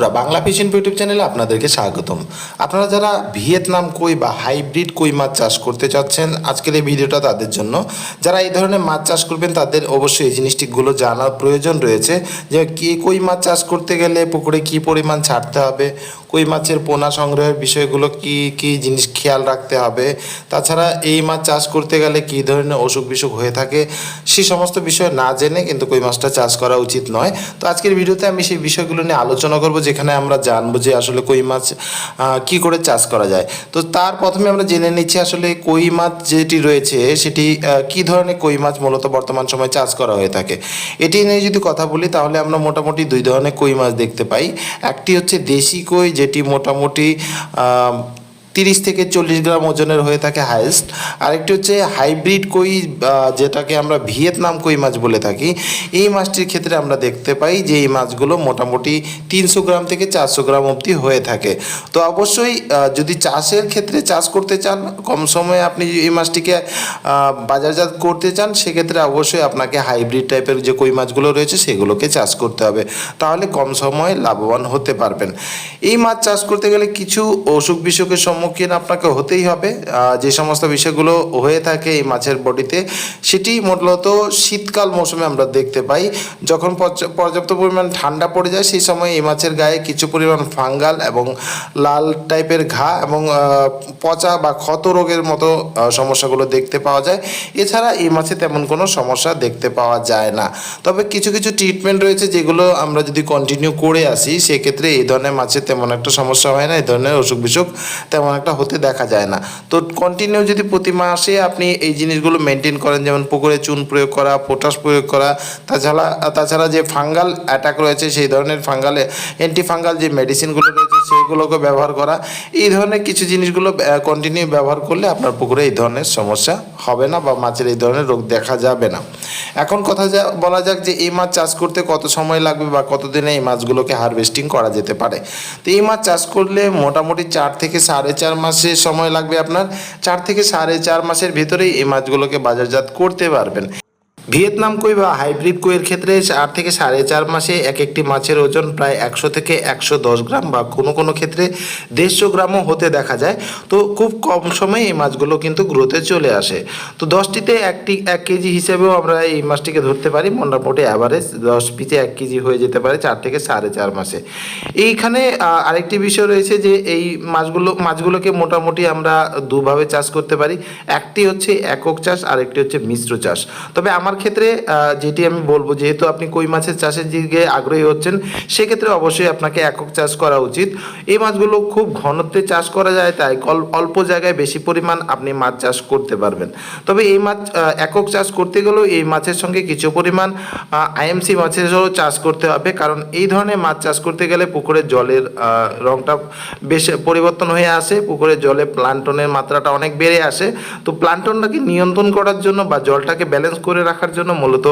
বন্ধুরা, Bangla fishing YouTube চ্যানেলে আপনাদেরকে স্বাগতম। আপনারা যারা ভিয়েতনাম কই বা হাইব্রিড কই মাছ চাষ করতে চাচ্ছেন, আজকের এই ভিডিওটা তাদের জন্য। যারা এই ধরনের মাছ চাষ করবেন, তাদের অবশ্যই এই জিনিসটিগুলো জানার প্রয়োজন রয়েছে, যে কে কই মাছ চাষ করতে গেলে পুকুরে কি পরিমাণ ছাড়তে হবে, কই মাছের পোনা সংগ্রহের বিষয়গুলো কি কি জিনিস খেয়াল রাখতে হবে, তাছাড়া এই মাছ চাষ করতে গেলে কি ধরনের অসুখ বিসুখ হয়ে থাকে, সে সমস্ত বিষয় না জেনে কিন্তু কই মাছটা চাষ করা উচিত নয়। তো আজকের ভিডিওতে আমি সেই বিষয়গুলো নিয়ে আলোচনা করব যেখানে আমরা জানব যে আসলে কই মাছ কি করে চাষ করা যায়। তো তার প্রথমে আমরা জেনে নিচ্ছি আসলে কই মাছ যেটি রয়েছে, সেটি কি ধরনের কই মাছ মূলত বর্তমান সময়ে চাষ করা হয়ে থাকে। এটি নিয়ে যদি কথা বলি, তাহলে আমরা মোটামুটি দুই ধরনের কই মাছ দেখতে পাই। একটি হচ্ছে দেশি কই, যেটি মোটামুটি তিরিশ থেকে চল্লিশ গ্রাম ওজনের হয়ে থাকে হাইয়েস্ট আরেকটি হচ্ছে হাইব্রিড কই যেটাকে আমরা ভিয়েতনাম কই মাছ বলে থাকি, এই মাছটির ক্ষেত্রে আমরা দেখতে পাই যে এই মাছগুলো মোটামুটি তিনশো গ্রাম থেকে চারশো গ্রাম অবধি হয়ে থাকে। তো অবশ্যই যদি চাষের ক্ষেত্রে চাষ করতে চান, কম সময়ে আপনি এই মাছটিকে বাজারজাত করতে চান, সেক্ষেত্রে অবশ্যই আপনাকে হাইব্রিড টাইপের যে কই মাছগুলো রয়েছে, সেগুলোকে চাষ করতে হবে। তাহলে কম সময়ে লাভবান হতে পারবেন। এই মাছ চাষ করতে গেলে কিছু অসুখ বিসুখের সম্মুখীন আপনাকে হতেই হবে। যে সমস্ত বিষয়গুলো হয়ে থাকে এই মাছের বডিতে, সেটি মূলত শীতকাল মৌসুমে আমরা দেখতে পাই। যখন পর্যাপ্ত পরিমাণ ঠান্ডা পড়ে যায়, সেই সময় এই মাছের গায়ে কিছু পরিমাণ ফাঙ্গাল এবং লাল টাইপের ঘা এবং পচা বা ক্ষত রোগের মতো সমস্যাগুলো দেখতে পাওয়া যায়। এছাড়া এই মাছে তেমন কোনো সমস্যা দেখতে পাওয়া যায় না। তবে কিছু কিছু ট্রিটমেন্ট রয়েছে যেগুলো আমরা যদি কন্টিনিউ করে আসি, সেক্ষেত্রে এই ধরনের মাছের তেমন একটা সমস্যা হয় না, এই ধরনের অসুখ বিসুখ তেমন একটা হতে দেখা যায় না। তো কন্টিনিউ যদি প্রতি মাসে আপনি এই জিনিসগুলো মেনটেন করেন, যেমন পুকুরে চুন প্রয়োগ করা পটাশ প্রয়োগ করা, তাছাড়া তাছাড়া যে ফাঙ্গাল অ্যাটাক রয়েছে, সেই ধরনের ফাঙ্গালে অ্যান্টি ফাঙ্গাল যে মেডিসিনগুলো রয়েছে, সেইগুলোকে ব্যবহার করা, এই ধরনের কিছু জিনিসগুলো কন্টিনিউ ব্যবহার করলে আপনার পুকুরে এই ধরনের সমস্যা হবে না বা মাছের এই ধরনের রোগ দেখা যাবে না। এখন কথা যা, বলা যাক যে এই মাছ চাষ করতে কত সময় লাগবে বা কতদিনে এই মাছগুলোকে হারভেস্টিং করা যেতে পারে। তো এই মাছ চাষ করলে মোটামুটি চার থেকে সাড়ে চার মাসের সময় লাগবে আপনার। চার থেকে সাড়ে চার মাসের ভেতরেই এই মাছগুলোকে বাজারজাত করতে পারবেন। ভিয়েতনাম কই বা হাইব্রিড কইয়ের ক্ষেত্রে চার থেকে সাড়ে চার মাসে এক একটি মাছের ওজন প্রায় একশো থেকে একশো দশ গ্রাম বা কোনো কোনো ক্ষেত্রে দেড়শো গ্রামও হতে দেখা যায়। তো খুব কম সময়ে এই মাছগুলো কিন্তু গ্রোথে চলে আসে। তো দশটিতে একটি এক কেজি হিসেবেও আমরা এই মাছটিকে ধরতে পারি। মোটামুটি অ্যাভারেজ দশ পিসে এক কেজি হয়ে যেতে পারে চার থেকে সাড়ে চার মাসে। এইখানে আরেকটি বিষয় রয়েছে যে এই মাছগুলো, মাছগুলোকে মোটামুটি আমরা দুভাবে চাষ করতে পারি। একটি হচ্ছে একক চাষ, আরেকটি হচ্ছে মিশ্র চাষ। তবে আমার ক্ষেত্রে যেটি আমি বলব, যেহেতু আপনি কই মাছের চাষের দিকে আগ্রহী হচ্ছেন, সেক্ষেত্রে অবশ্যই আপনাকে একক চাষ করা উচিত। এই মাছগুলো খুব ঘনত্বে চাষ করা যায়, তাই অল্প জায়গায় বেশি পরিমাণ আপনি মাছ চাষ করতে পারবেন। তবে এই মাছ একক চাষ করতে গেলেও এই মাছের সঙ্গে কিছু পরিমাণ আইএমসি মাছেরও চাষ করতে হবে, কারণ এই ধরনের মাছ চাষ করতে গেলে পুকুরের জলের রংটা বেশ পরিবর্তন হয়ে আসে, পুকুরের জলে প্লান্টনের মাত্রাটা অনেক বেড়ে আসে। তো প্লান্টনটাকে নিয়ন্ত্রণ করার জন্য বা জলটাকে ব্যালেন্স করে রাখার জন্য মূলত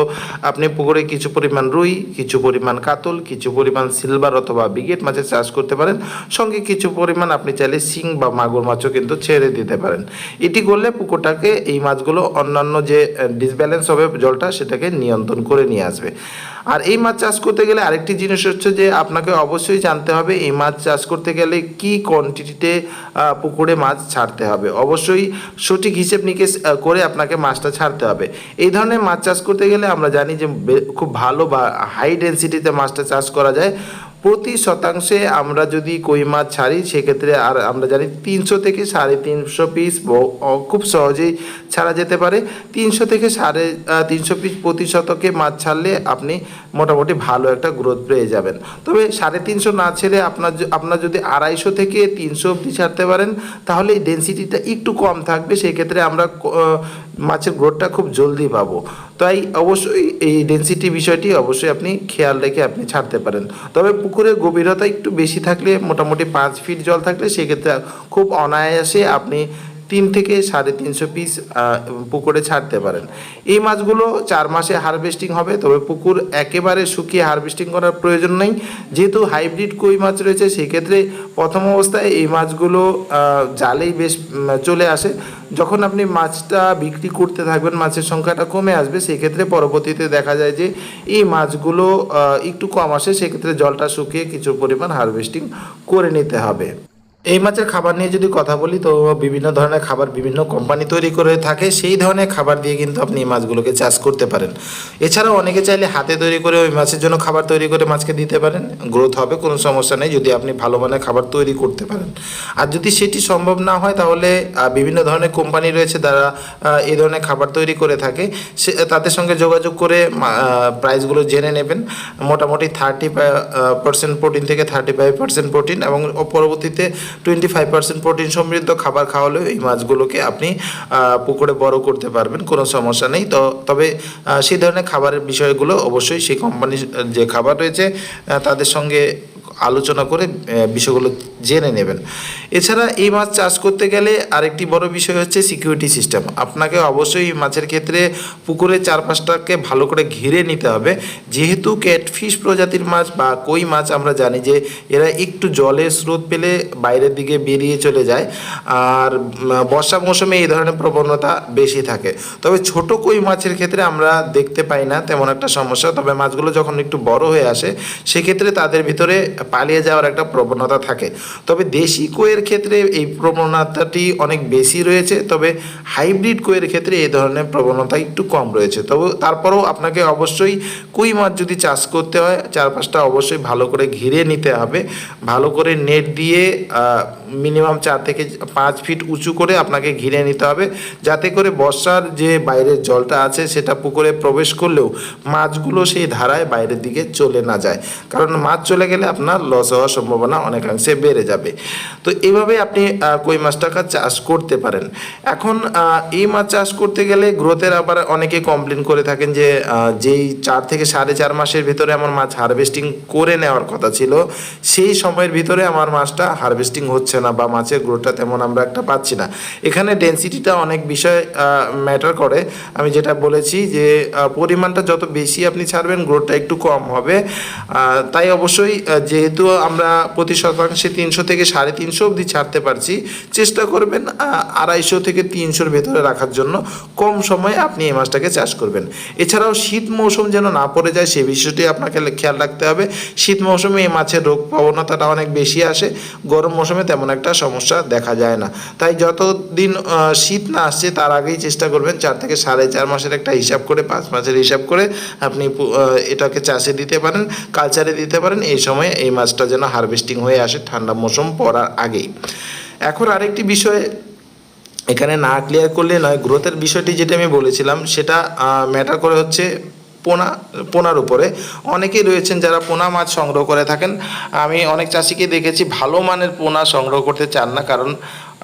আপনি পুকুরে কিছু পরিমাণ রুই, কিছু পরিমাণ কাতল, কিছু পরিমাণ সিলভার অথবা বিগেট মাছের চাষ করতে পারেন। সঙ্গে কিছু পরিমাণ আপনি চাইলে শিং বা মাগুর মাছও কিন্তু ছেড়ে দিতে পারেন। এটি করলে পুকুরটাকে এই মাছগুলো অন্যান্য যে ডিসব্যালেন্স হবে জলটা সেটাকে নিয়ন্ত্রণ করে নিয়ে আসবে। আর এই মাছ চাষ করতে গেলে আরেকটি জিনিস হচ্ছে যে আপনাকে অবশ্যই জানতে হবে এই মাছ চাষ করতে গেলে কি কোয়ান্টিটিতে পুকুরে মাছ ছাড়তে হবে। অবশ্যই সঠিক হিসেব নিকেশ করে আপনাকে মাছটা ছাড়তে হবে। এই ধরনের মাছ চাষ করতে গেলে আমরা জানি যে খুব ভালো বা হাই ডেন্সিটিতে মাছটা চাষ করা যায়। প্রতি শতাংশে আমরা যদি কই মাছ ছাড়ি, সেক্ষেত্রে আর আমরা জানি তিনশো থেকে সাড়ে তিনশো পিস খুব সহজেই ছাড়া যেতে পারে। তিনশো থেকে সাড়ে তিনশো পিস প্রতি শতকে মাছ ছাড়লে আপনি মোটামুটি ভালো একটা গ্রোথ পেয়ে যাবেন। তবে সাড়ে তিনশো না ছেড়ে আপনার আপনার যদি আড়াইশো থেকে তিনশো অবধি ছাড়তে পারেন, তাহলে ডেন্সিটিটা একটু কম থাকবে। সেক্ষেত্রে আমরা মাছের গ্রোথটা খুব জলদি পাবো। তাই অবশ্যই এই ডেন্সিটি বিষয়টি অবশ্যই আপনি খেয়াল রেখে আপনি ছাড়তে পারেন। তবে পুকুরের গভীরতা একটু বেশি থাকলে, মোটামুটি পাঁচ ফিট জল থাকলে, সেক্ষেত্রে খুব অনায়াসে আপনি তিন থেকে সাড়ে তিনশো পিস পুকুরে ছাড়তে পারেন। এই মাছগুলো চার মাসে হারভেস্টিং হবে, তবে পুকুর একেবারে শুকিয়ে হারভেস্টিং করার প্রয়োজন নেই। যেহেতু হাইব্রিড কই মাছ রয়েছে, সেক্ষেত্রে প্রথম অবস্থায় এই মাছগুলো জালেই বেশ চলে আসে। যখন আপনি মাছটা বিক্রি করতে থাকবেন, মাছের সংখ্যাটা কমে আসবে, সেক্ষেত্রে পরবর্তীতে দেখা যায় যে এই মাছগুলো একটু কম আসে, সেক্ষেত্রে জলটা শুকিয়ে কিছু পরিমাণ হারভেস্টিং করে নিতে হবে। এই মাছের খাবার নিয়ে যদি কথা বলি তো বিভিন্ন ধরনের খাবার বিভিন্ন কোম্পানি তৈরি করে থাকে সেই ধরনের খাবার দিয়ে কিন্তু আপনি এই মাছগুলোকে চাষ করতে পারেন। এছাড়াও অনেকে চাইলে হাতে তৈরি করে ওই মাছের জন্য খাবার তৈরি করে মাছকে দিতে পারেন। গ্রোথ হবে কোনো সমস্যা নেই যদি আপনি ভালো মানের খাবার তৈরি করতে পারেন। আর যদি সেটি সম্ভব না হয় তাহলে বিভিন্ন ধরনের কোম্পানি রয়েছে আহ, এই ধরনের খাবার তৈরি করে থাকে। সে তাদের সঙ্গে যোগাযোগ করে প্রাইসগুলো জেনে নেবেন। মোটামুটি থার্টি পার্সেন্ট প্রোটিন থেকে থার্টি ফাইভ পার্সেন্ট প্রোটিন এবং পরবর্তীতে টোয়েন্টি ফাইভ পার্সেন্ট প্রোটিন সমৃদ্ধ খাবার খাওয়ালেও এই মাছগুলোকে আপনি পুকুরে বড় করতে পারবেন, কোনো সমস্যা নেই। তো, তবে সেই ধরনের খাবারের বিষয়গুলো অবশ্যই সেই কোম্পানির যে খাবার রয়েছে তাদের সঙ্গে আলোচনা করে বিষয়গুলো জেনে নেবেন। এছাড়া এই মাছ চাষ করতে গেলে আরেকটি বড় বিষয় হচ্ছে সিকিউরিটি সিস্টেম আপনাকে অবশ্যই এই মাছের ক্ষেত্রে পুকুরের চারপাশটাকে ভালো করে ঘিরে নিতে হবে। যেহেতু ক্যাটফিশ প্রজাতির মাছ বা কই মাছ আমরা জানি যে এরা একটু জলের স্রোত পেলে বাইরের দিকে বেরিয়ে চলে যায়। আর বর্ষা মৌসুমে এই ধরনের প্রবণতা বেশি থাকে। তবে ছোট কই মাছের ক্ষেত্রে আমরা দেখতে পাই না তেমন একটা সমস্যা। তবে মাছগুলো যখন একটু বড় হয়ে আসে, সেক্ষেত্রে তাদের ভিতরে পালিয়ে যাওয়ার একটা প্রবণতা থাকে। তবে দেশি কোয়ের ক্ষেত্রে এই প্রবণতাটি অনেক বেশি রয়েছে, তবে হাইব্রিড কোয়ের ক্ষেত্রে এই ধরনের প্রবণতা একটু কম রয়েছে। তবে তারপরেও আপনাকে অবশ্যই কুই মাছ যদি চাষ করতে হয়, চারপাশটা অবশ্যই ভালো করে ঘিরে নিতে হবে, ভালো করে নেট দিয়ে মিনিমাম চার থেকে পাঁচ ফিট উঁচু করে আপনাকে ঘিরে নিতে হবে, যাতে করে বর্ষার যে বাইরের জলটা আছে সেটা পুকুরে প্রবেশ করলেও মাছগুলো সেই ধারায় বাইরের দিকে চলে না যায়। কারণ মাছ চলে গেলে আপনার লস হওয়ার সম্ভাবনা অনেকাংশে বেড়ে যাবে। তো এইভাবে আপনি কই মাছটাকে চাষ করতে পারেন। এখন এই মাছ চাষ করতে গেলে গ্রোথের আবার অনেকে কমপ্লেন করে থাকেন যে যেই চার থেকে সাড়ে চার মাসের ভিতরে আমার মাছ হারভেস্টিং করে নেওয়ার কথা ছিল, সেই সময়ের ভিতরে আমার মাছটা হারভেস্টিং হচ্ছে না বা মাছের গ্রোথটা তেমন আমরা একটা পাচ্ছি না। এখানে ডেন্সিটিটা অনেক বিষয় ম্যাটার করে। আমি যেটা বলেছি যে পরিমাণটা যত বেশি আপনি ছাড়বেন, গ্রোথটা একটু কম হবে। তাই অবশ্যই যেহেতু আমরা প্রতি শতাংশে তিনশো থেকে সাড়ে তিনশো অবধি ছাড়তে পারছি, চেষ্টা করবেন আড়াইশো থেকে তিনশোর ভেতরে রাখার জন্য কম সময়ে আপনি এই মাছটাকে চাষ করবেন। এছাড়াও শীত মৌসুম যেন না পড়ে যায়, সে বিষয়টি আপনাকে খেয়াল রাখতে হবে। শীত মৌসুমে এই মাছের রোগ প্রবণতাটা অনেক বেশি আসে, গরম মৌসুমে তেমন একটা সমস্যা দেখা যায় না। তাই যতদিন শীত না আসছে, তার আগেই চেষ্টা করবেন চার থেকে সাড়ে চার মাসের একটা হিসাব করে, পাঁচ মাসের হিসাব করে আপনি এটাকে চাষে দিতে পারেন, কালচারে দিতে পারেন, এই সময় এই মাছটা যেন হারভেস্টিং হয়ে আসে ঠান্ডা মৌসুম পড়ার আগেই। এখন আরেকটি বিষয়, এখানে না ক্লিয়ার করলে নয় গ্রোথের বিষয়টি যেটা আমি বলেছিলাম, সেটা ম্যাটার করে হচ্ছে পোনা, পোনার উপরে। অনেকেই রয়েছেন যারা পোনা মাছ সংগ্রহ করে থাকেন। আমি অনেক চাষিকে দেখেছি, ভালো মানের পোনা সংগ্রহ করতে চান না, কারণ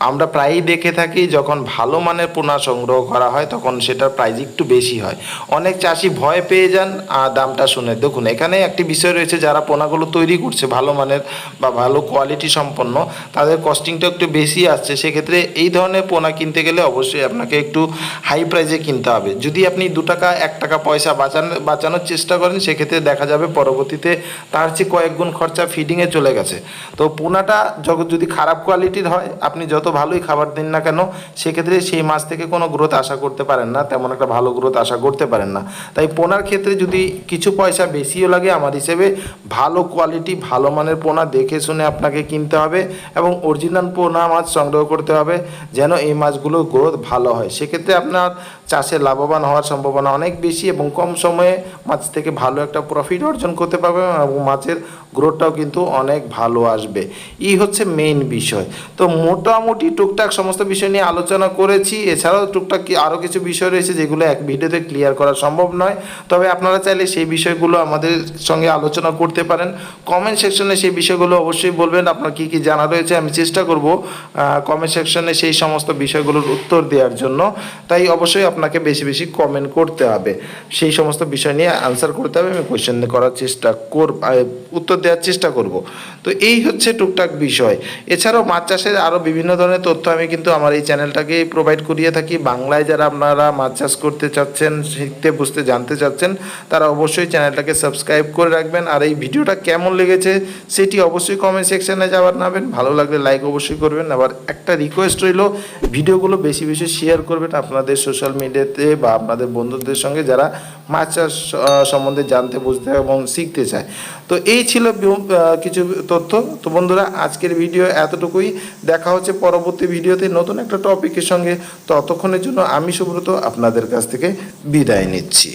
আমরা প্রায়ই দেখে থাকি যখন ভালো মানের পোনা সংগ্রহ করা হয়, তখন সেটার প্রাইস একটু বেশি হয়। অনেক চাষি ভয় পেয়ে যান, আর দামটা শুনে। দেখুন, এখানে একটি বিষয় রয়েছে, যারা পোনাগুলো তৈরি করছে ভালো মানের বা ভালো কোয়ালিটি সম্পন্ন, তাদের কস্টিংটা একটু বেশি আসছে। সেক্ষেত্রে এই ধরনের পোনা কিনতে গেলে অবশ্যই আপনাকে একটু হাই প্রাইসে কিনতে হবে। যদি আপনি দু টাকা, এক টাকা পয়সা বাঁচান, বাঁচানোর চেষ্টা করেন, সেক্ষেত্রে দেখা যাবে পরবর্তীতে তার চেয়ে কয়েক গুণ খরচা ফিডিংয়ে চলে গেছে। তো পোনাটা যদি খারাপ কোয়ালিটির হয়, আপনি যত ভালোই খাবার দিন না কেন, সেক্ষেত্রে সেই মাছ থেকে কোনো গ্রোথ আশা করতে পারেন না, তেমন একটা ভালো গ্রোথ আশা করতে পারেন না। তাই পোনার ক্ষেত্রে যদি কিছু পয়সা বেশিও লাগে, আমার হিসেবে ভালো কোয়ালিটি ভালো মানের পোনা দেখে শুনে আপনাকে কিনতে হবে এবং অরিজিনাল পোনা মাছ সংগ্রহ করতে হবে, যেন এই মাছগুলোর গ্রোথ ভালো হয়। সেক্ষেত্রে আপনার চাষে লাভবান হওয়ার সম্ভাবনা অনেক বেশি এবং কম সময়ে মাছ থেকে ভালো একটা প্রফিট অর্জন করতে পারবে এবং মাছের গ্রোথটাও কিন্তু অনেক ভালো আসবে। এই হচ্ছে মেইন বিষয়। তো মোটামুটি টুকটাক সমস্ত বিষয় নিয়ে আলোচনা করেছি। এছাড়াও টুকটাক আরও কিছু বিষয় রয়েছে যেগুলো এক ভিডিওতে ক্লিয়ার করা সম্ভব নয়। তবে আপনারা চাইলে সেই বিষয়গুলো আমাদের সঙ্গে আলোচনা করতে পারেন। কমেন্ট সেকশনে সেই বিষয়গুলো অবশ্যই বলবেন। আপনার কি কি জানা রয়েছে আমি চেষ্টা করব কমেন্ট সেকশনে সেই সমস্ত বিষয়গুলোর উত্তর দেওয়ার জন্য। তাই অবশ্যই আপনাকে বেশি বেশি কমেন্ট করতে হবে। সেই সমস্ত বিষয় নিয়ে আনসার করতে হবে, আমি কোয়েশ্চেন করার চেষ্টা কর উত্তর দেওয়ার চেষ্টা করব। তো এই হচ্ছে টুকটাক বিষয়। এছাড়াও মাছ চাষের আরও বিভিন্ন ধরনের তথ্য আমি কিন্তু আমার এই চ্যানেলটাকে প্রোভাইড করিয়ে থাকি। বাংলায় যারা আপনারা মাছ চাষ করতে চাচ্ছেন, শিখতে, বুঝতে, জানতে চাচ্ছেন, তারা অবশ্যই চ্যানেলটাকে সাবস্ক্রাইব করে রাখবেন। আর এই ভিডিওটা কেমন লেগেছে, সেটি অবশ্যই কমেন্ট সেকশনে যাওয়ার নাবেন ভালো লাগলে লাইক অবশ্যই করবেন। আবার একটা রিকোয়েস্ট রইল, ভিডিওগুলো বেশি বেশি শেয়ার করবেন আপনাদের সোশ্যাল মিডিয়াতে বা আপনাদের বন্ধুদের সঙ্গে যারা মাছ চাষ সম্বন্ধে জানতে, বুঝতে এবং শিখতে চায়। তো এই ছিল কিছু তথ্য। তো বন্ধুরা, আজকের ভিডিও এতটুকুই। দেখা হচ্ছে পরবর্তী ভিডিওতে নতুন একটা টপিকের সঙ্গে। ততক্ষণের জন্য আমি সুব্রত, আপনাদের কাছ থেকে বিদায় নিচ্ছি।